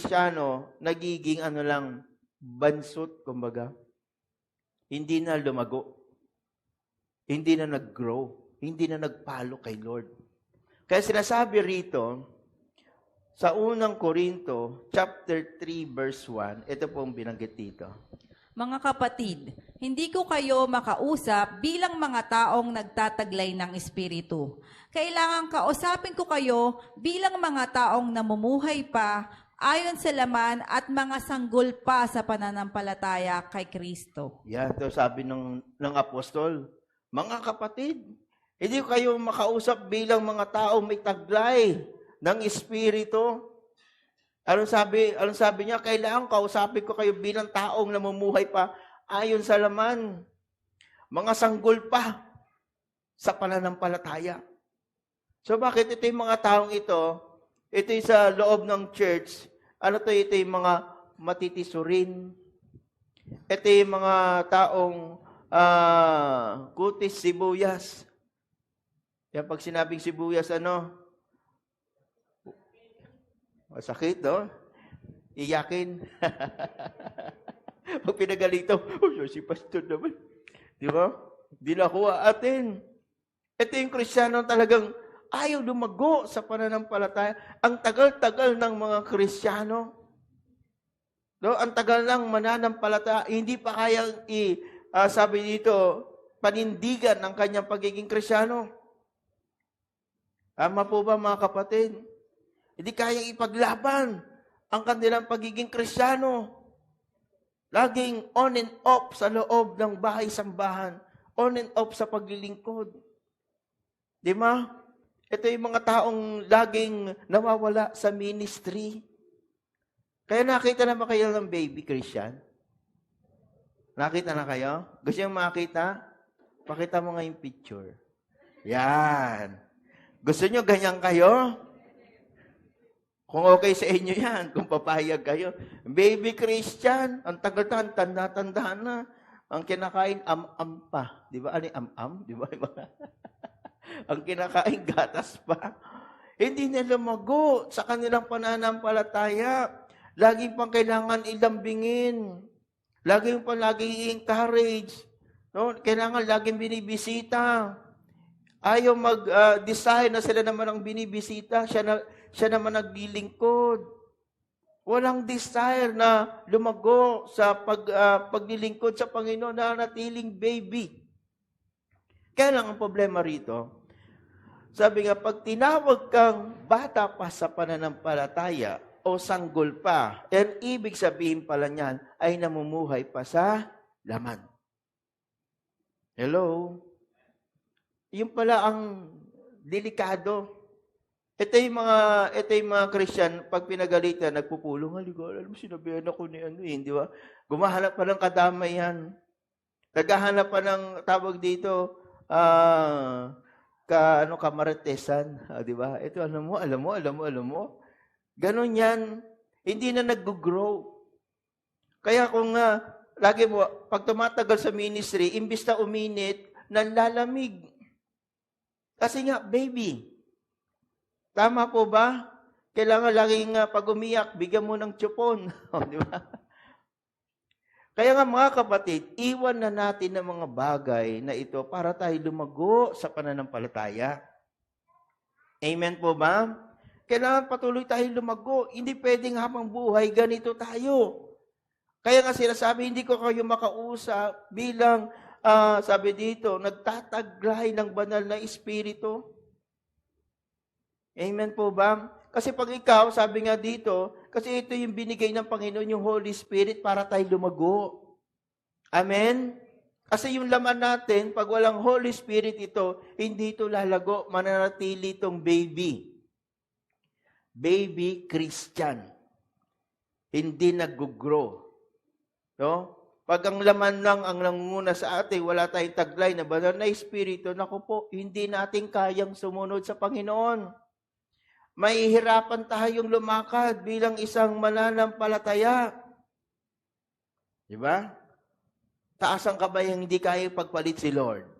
Kristiyano nagiging ano lang, bansot, kumbaga. Hindi na lumago. Hindi na nag-grow. Hindi na nagpalo kay Lord. Kaya sinasabi rito, sa unang Korinto, chapter 3, verse 1, ito pong binanggit dito. Mga kapatid, hindi ko kayo makausap bilang mga taong nagtataglay ng Espiritu. Kailangan kausapin ko kayo bilang mga taong namumuhay pa ayon sa laman at mga sanggol pa sa pananampalataya kay Kristo. Yan, ito sabi ng, ng apostol. Mga kapatid, hindi kayo makausap bilang mga tao may taglay ng Espiritu. Anong sabi, anong sabi niya? Kailangan kausapin ko kayo bilang taong namumuhay pa ayon sa laman. Mga sanggol pa sa pananampalataya. So bakit ito yung mga taong ito, ito yung sa loob ng church, ano to, ito yung mga matitisurin, ito yung mga taong ah, kutis sibuyas. Yan pag sinabing sibuyas, ano? Masakit, no? Iyakin. pag pinagalito, oh, si pastor naman. Di ba? Di na ako aatin. Ito yung kristyano talagang ayaw lumago sa pananampalataya. Ang tagal-tagal ng mga kristyano. No, ang tagal lang mananampalataya, hindi pa kayang i ah, sabi dito panindigan ng kanyang pagiging kristyano. Tama po ba mga kapatid? Hindi kayang ipaglaban ang kanilang pagiging kristyano. Laging on and off sa loob ng bahay-sambahan. On and off sa paglilingkod. Di ba? Ito yung mga taong laging nawawala sa ministry. Kaya nakita na ba kayo ng baby Christian? Nakita na kayo? Gusto nyo makita? Pakita mo nga yung picture. Yan. Gusto nyo ganyan kayo? Kung okay sa inyo yan, kung papayag kayo. Baby Christian, ang tagal-tagal, tanda-tanda na. Ang kinakain, am-am pa. Di ba? Ano am-am? Di ba? ang kinakain, gatas pa. Hindi na lumago sa kanilang pananampalataya. Lagi pang kailangan ilambingin. Lagi pa lagi i-encourage. No? Kailangan laging binibisita. Ayaw mag-decide na sila naman ang binibisita. Siya, na, siya naman naglilingkod. Walang desire na lumago sa pag, ah, paglilingkod sa Panginoon na natiling baby. Kaya lang ang problema rito, sabi nga, pag tinawag kang bata pa sa pananampalataya o sanggol pa, and ibig sabihin pala niyan ay namumuhay pa sa laman. Hello? Yung pala ang delikado. Ito yung mga, ito yung mga Christian, pag pinagalitan, nagpupulong, haligo, alam mo, sinabihan ako ni ano eh, di ba? Gumahanap pa ng kadamay yan. Naghahanap pa ng tawag dito, ah, ka, ano, kamaritesan, ah, di ba? Ito, alam mo, alam mo, alam mo, alam mo. Ganon yan. Hindi na nag-grow. Kaya kung nga, lagi mo, pag tumatagal sa ministry, imbis na uminit, nanlalamig. Kasi nga, baby. Tama po ba? Kailangan laging uh, pag umiyak, bigyan mo ng tsupon. Di ba? Kaya nga mga kapatid, iwan na natin ang mga bagay na ito para tayo lumago sa pananampalataya. Amen po ba? Kailangan patuloy tayo lumago. Hindi pwedeng habang buhay, ganito tayo. Kaya nga sinasabi, hindi ko kayo makausap bilang, ah, sabi dito, nagtataglay ng banal na espiritu. Amen po ba? Kasi pag ikaw, sabi nga dito, kasi ito yung binigay ng Panginoon, yung Holy Spirit, para tayo lumago. Amen? Kasi yung laman natin, pag walang Holy Spirit ito, hindi ito lalago, mananatili itong baby. Baby Christian. Hindi nag-grow. No? Pag ang laman lang ang nangunguna sa atin, wala tayong taglay na banal na espiritu, naku po, hindi natin kayang sumunod sa Panginoon. Mahihirapan tayong lumakad bilang isang mananampalataya. Di ba? Taas ang kabayang hindi kaya pagpalit si Lord.